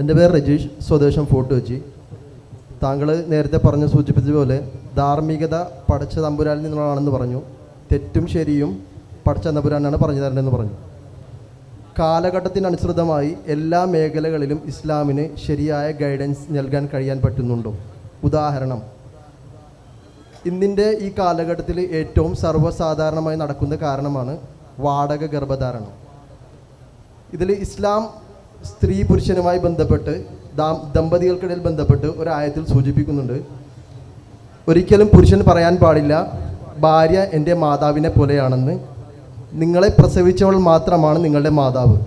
എന്റെ പേര് രജീഷ് സ്വദേശം ഫോർട്ട് കൊച്ചി. താങ്കൾ നേരത്തെ പറഞ്ഞ് സൂചിപ്പിച്ചതുപോലെ ധാർമ്മികത പഠിച്ച തമ്പുരാനിൽ നിന്നുള്ളതാണെന്ന് പറഞ്ഞു. തെറ്റും ശരിയും പഠിച്ച തമ്പുരാനാണ് പറഞ്ഞു തരേണ്ടതെന്ന് പറഞ്ഞു. കാലഘട്ടത്തിനനുസൃതമായി എല്ലാ മേഖലകളിലും ഇസ്ലാമിന് ശരിയായ ഗൈഡൻസ് നൽകാൻ കഴിയാൻ പറ്റുന്നുണ്ടോ? ഉദാഹരണം ഇന്നിന്റെ ഈ കാലഘട്ടത്തിൽ ഏറ്റവും സർവസാധാരണമായി നടക്കുന്ന കാരണമാണ് വാടക ഗർഭധാരണം. ഇതിൽ ഇസ്ലാം സ്ത്രീ പുരുഷനുമായി ബന്ധപ്പെട്ട് ദമ്പതികൾക്കിടയിൽ ബന്ധപ്പെട്ട് ഒരായത്തിൽ സൂചിപ്പിക്കുന്നുണ്ട്. ഒരിക്കലും പുരുഷൻ പറയാൻ പാടില്ല ഭാര്യ എന്റെ മാതാവിനെ പോലെയാണെന്ന്. നിങ്ങളെ പ്രസവിച്ചവൾ മാത്രമാണ് നിങ്ങളുടെ മാതാവ്.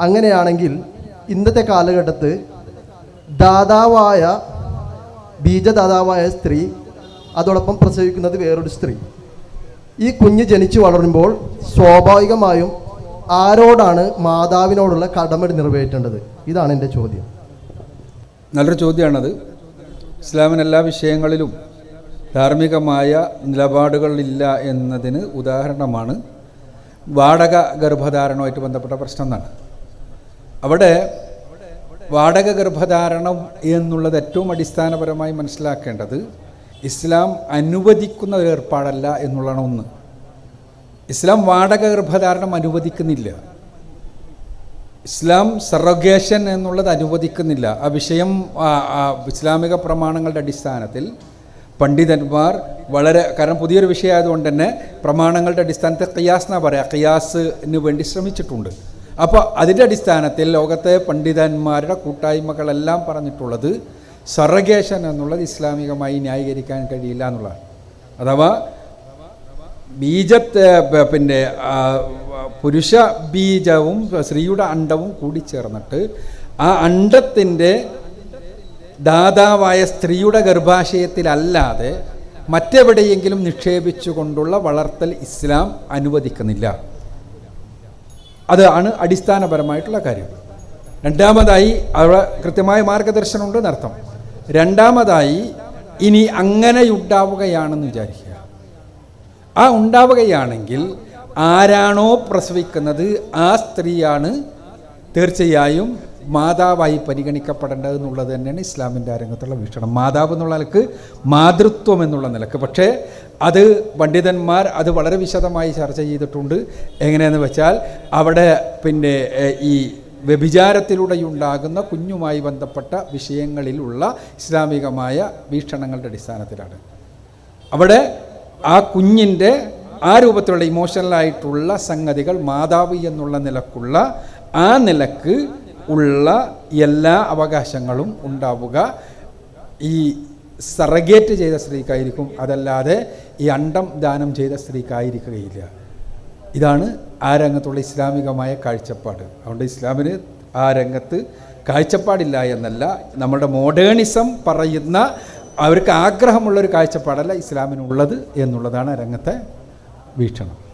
അങ്ങനെയാണെങ്കിൽ ഇന്നത്തെ കാലഘട്ടത്ത് ദാതാവായ ബീജദാതാവായ സ്ത്രീ അതോടൊപ്പം പ്രസവിക്കുന്നത് വേറൊരു സ്ത്രീ. ഈ കുഞ്ഞ് ജനിച്ചു വളരുമ്പോൾ സ്വാഭാവികമായും ആരോടാണ് മാതാവിനോടുള്ള കടമ നിറവേറ്റേണ്ടത്? ഇതാണ് എന്റെ ചോദ്യം. നല്ലൊരു ചോദ്യമാണത്. ഇസ്ലാമിന് എല്ലാ വിഷയങ്ങളിലും ധാർമ്മികമായ നിലപാടുകളില്ല എന്നതിന് ഉദാഹരണമാണ് വാടക ഗർഭധാരണവുമായിട്ട് ബന്ധപ്പെട്ട പ്രശ്നം എന്നാണ്. അവിടെ വാടക ഗർഭധാരണം എന്നുള്ളത് ഏറ്റവും അടിസ്ഥാനപരമായി മനസ്സിലാക്കേണ്ടത് ഇസ്ലാം അനുവദിക്കുന്ന ഒരു ഏർപ്പാടല്ല എന്നുള്ളതാണ് ഒന്ന്. ഇസ്ലാം വാടക ഗർഭധാരണം അനുവദിക്കുന്നില്ല. ഇസ്ലാം സറോഗേഷൻ എന്നുള്ളത് അനുവദിക്കുന്നില്ല. ആ വിഷയം ഇസ്ലാമിക പ്രമാണങ്ങളുടെ അടിസ്ഥാനത്തിൽ പണ്ഡിതന്മാർ വളരെ കാരണം പുതിയൊരു വിഷയമായതുകൊണ്ട് തന്നെ പ്രമാണങ്ങളുടെ അടിസ്ഥാനത്തിൽ ഖിയാസ് എന്നാ പറയാം ഖിയാസിന് വേണ്ടി ശ്രമിച്ചിട്ടുണ്ട്. അപ്പോൾ അതിന്റെ അടിസ്ഥാനത്തിൽ ലോകത്തെ പണ്ഡിതന്മാരുടെ കൂട്ടായ്മകളെല്ലാം പറഞ്ഞിട്ടുള്ളത് സറഗേഷൻ എന്നുള്ളത് ഇസ്ലാമികമായി ന്യായീകരിക്കാൻ കഴിയില്ല എന്നുള്ളതാണ്. അഥവാ ബീജത്തെ പിന്നെ പുരുഷ ബീജവും സ്ത്രീയുടെ അണ്ടവും കൂടി ചേർന്നിട്ട് ആ അണ്ടത്തിന്റെ ദാതാവായ സ്ത്രീയുടെ ഗർഭാശയത്തിലല്ലാതെ മറ്റെവിടെയെങ്കിലും നിക്ഷേപിച്ചുകൊണ്ടുള്ള വളർത്തൽ ഇസ്ലാം അനുവദിക്കുന്നില്ല. അതാണ് അടിസ്ഥാനപരമായിട്ടുള്ള കാര്യം. രണ്ടാമതായി അവിടെ കൃത്യമായ മാർഗദർശനമുണ്ട് എന്നർത്ഥം. രണ്ടാമതായി ഇനി അങ്ങനെ ഉണ്ടാവുകയാണെന്ന് വിചാരിക്കുക. ആ ഉണ്ടാവുകയാണെങ്കിൽ ആരാണോ പ്രസവിക്കുന്നത് ആ സ്ത്രീയാണ് തീർച്ചയായും മാതാവായി പരിഗണിക്കപ്പെടേണ്ടത് എന്നുള്ളത് തന്നെയാണ് ഇസ്ലാമിന്റെ രംഗത്തുള്ള വീക്ഷണം. മാതാവ് എന്നുള്ള നിലയ്ക്ക് മാതൃത്വം എന്നുള്ള നിലയ്ക്ക്. പക്ഷേ അത് പണ്ഡിതന്മാർ അത് വളരെ വിശദമായി ചർച്ച ചെയ്തിട്ടുണ്ട്. എങ്ങനെയെന്ന് വെച്ചാൽ അവിടെ പിന്നെ ഈ വ്യഭിചാരത്തിലൂടെയുണ്ടാകുന്ന കുഞ്ഞുമായി ബന്ധപ്പെട്ട വിഷയങ്ങളിലുള്ള ഇസ്ലാമികമായ വീക്ഷണങ്ങളുടെ അടിസ്ഥാനത്തിലാണ്. അവിടെ ആ കുഞ്ഞിന്റെ ആ രൂപത്തിലുള്ള ഇമോഷണലായിട്ടുള്ള സംഗതികൾ മാതാവ് എന്നുള്ള നിലക്കുള്ള ആ നിലയ്ക്ക് ഉള്ള എല്ലാ അവകാശങ്ങളും ഉണ്ടാവുക. ഈ സറഗേറ്റ് ചെയ്ത സ്ത്രീക്കായിരിക്കും അതല്ലാതെ ഈ അണ്ടം ദാനം ചെയ്ത സ്ത്രീക്കായിരിക്കുകയില്ല. ഇതാണ് ആ രംഗത്തുള്ള ഇസ്ലാമികമായ കാഴ്ചപ്പാട്. അതുകൊണ്ട് ഇസ്ലാമിന് ആ രംഗത്ത് കാഴ്ചപ്പാടില്ല എന്നല്ല നമ്മുടെ മോഡേണിസം പറയുന്ന അവർക്ക് ആഗ്രഹമുള്ളൊരു കാഴ്ചപ്പാടല്ല ഇസ്ലാമിനുള്ളത് എന്നുള്ളതാണ് രംഗത്തെ വീക്ഷണം.